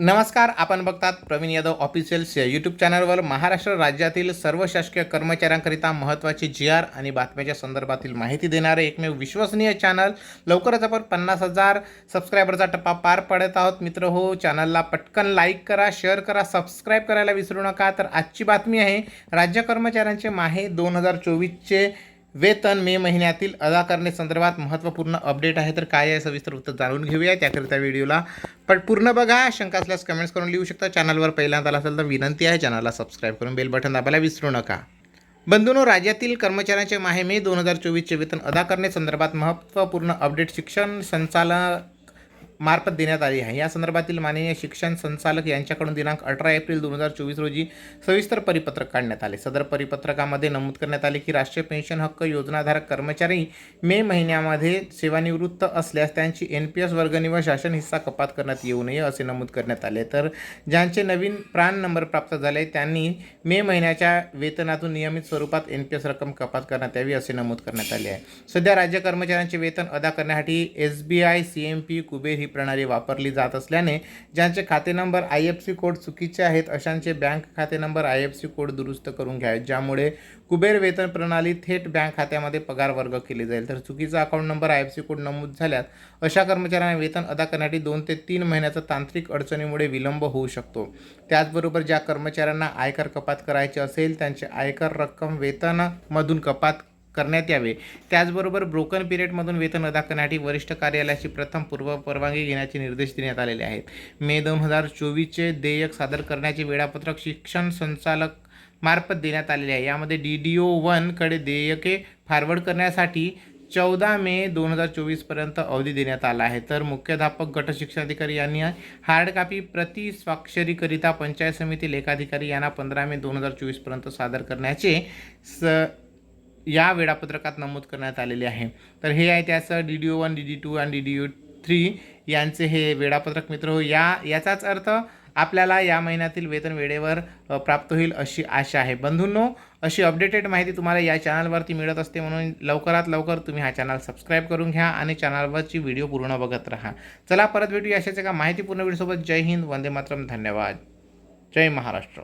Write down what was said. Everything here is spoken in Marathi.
नमस्कार आपण बघतात प्रवीण यादव ऑफिशियल्स या यूट्यूब चॅनलवर महाराष्ट्र राज्यातील सर्व शासकीय कर्मचाऱ्यांकरिता महत्त्वाची जी आर आणि बातम्याच्या संदर्भातील माहिती देणारे एकमेव विश्वसनीय चॅनल लवकरच आपण पन्नास हजार सबस्क्रायबरचा टप्पा पार पडत आहोत. मित्र हो चॅनलला पटकन लाईक करा शेअर करा सबस्क्राईब करायला विसरू नका. तर आजची बातमी आहे राज्य कर्मचाऱ्यांचे माहे दोन हजार चोवीसचे वेतन मे महिन्यातील अदा करण्यासंदर्भात महत्त्वपूर्ण अपडेट आहे. तर काय आहे? सविस्तर उत्तर जाणून घेऊया. त्याकरिता व्हिडिओला पण पूर्ण बघा. शंका असल्यास कमेंट्स करून लिहू शकता. चॅनलवर पहिल्यांदा आला असेल तर विनंती आहे. चॅनलला सबस्क्राईब करून बेल बटन दाबायला विसरू नका. बंधूनो राज्यातील कर्मचाऱ्यांचे माहे मे दोन हजार चोवीसचे वेतन अदा करण्यासंदर्भात महत्त्वपूर्ण अपडेट शिक्षण संचालक मार्फत देण्यात आली आहे. या संदर्भातील माननीय शिक्षण संचालक यांच्याकडून दिनांक अठरा एप्रिल दोन हजार चोवीस रोजी सविस्तर परिपत्रक काढण्यात आले. सदर परिपत्रकामध्ये नमूद करण्यात आले की राष्ट्रीय पेन्शन हक्क योजनाधारक कर्मचारी मे महिन्यामध्ये सेवानिवृत्त असल्यास त्यांची एन पी एस वर्गणी व शासन हिस्सा कपात करण्यात येऊ नये असे नमूद करण्यात आले. तर ज्यांचे नवीन प्राण नंबर प्राप्त झाले त्यांनी मे महिन्याच्या वेतनातून नियमित स्वरूपात एन पी एस रक्कम कपात करण्यात यावी असे नमूद करण्यात आले आहे. सध्या राज्य कर्मचाऱ्यांचे वेतन अदा करण्यासाठी S B I C M P Kuber ही प्रणाली वापरली जात असल्याने ज्यांचे खाते number I F C code चुकीचे आहेत अशांचे बँक खाते number I F C code दुरुस्त करून घ्यावेत ज्यामुळे कुबेर वेतन प्रणाली थेट बँक खात्यामध्ये पगार वर्ग केली जाईल. तर चुकीचा account number I F C code नमूद झाल्यास अशा कर्मचाऱ्यांना वेतन अदा करण्यासाठी दोन ते तीन महिन्याचा तांत्रिक अडचणीमुळे विलंब होऊ शकतो. त्याचबरोबर ज्या कर्मचाऱ्यांना आयकर कपात करायचे असेल त्यांचे आयकर रक्कम वेतनामधून कपात करण्यात यावे. त्याचबरोबर ब्रोकन पिरियडमधून वेतन अदा करण्यासाठी वरिष्ठ कार्यालयाची प्रथम पूर्व परवानगी घेण्याचे निर्देश देण्यात आलेले आहेत. मे दोन हजार चोवीसचे देयक सादर करण्याचे वेळापत्रक शिक्षण संचालक मार्फत देण्यात आलेले आहे. यामध्ये डी डी ओ वनकडे देयके फॉरवर्ड करण्यासाठी चौदा मे दोन हजार चोवीसपर्यंत अवधी देण्यात आला आहे. तर मुख्याध्यापक गट शिक्षणाधिकारी यांनी हार्ड कॉपी प्रति स्वाक्षरीकरिता पंचायत समिती लेखाधिकारी यांना पंधरा मे दोन हजार चोवीसपर्यंत सादर करण्याचे स या वेळापत्रकात नमूद करण्यात आलेले आहे. तर हे आहे त्याचं D D O one D D two आणि डी डी ओ थ्री यांचे हे वेळापत्रक मित्र. हो या याचाच अर्थ आपल्याला या महिन्यातील वेतन वेळेवर प्राप्त होईल अशी आशा आहे. बंधूंनो अशी अपडेटेड माहिती तुम्हाला या चॅनलवरती मिळत असते म्हणून लवकरात लवकर तुम्ही हा चॅनल सबस्क्राईब करून घ्या आणि चॅनलवरची व्हिडिओ पूर्ण बघत राहा. चला परत भेटूया अशाच एका माहितीपूर्ण व्हिडिओसोबत जय हिंद वंदे मातरम. धन्यवाद. जय महाराष्ट्र.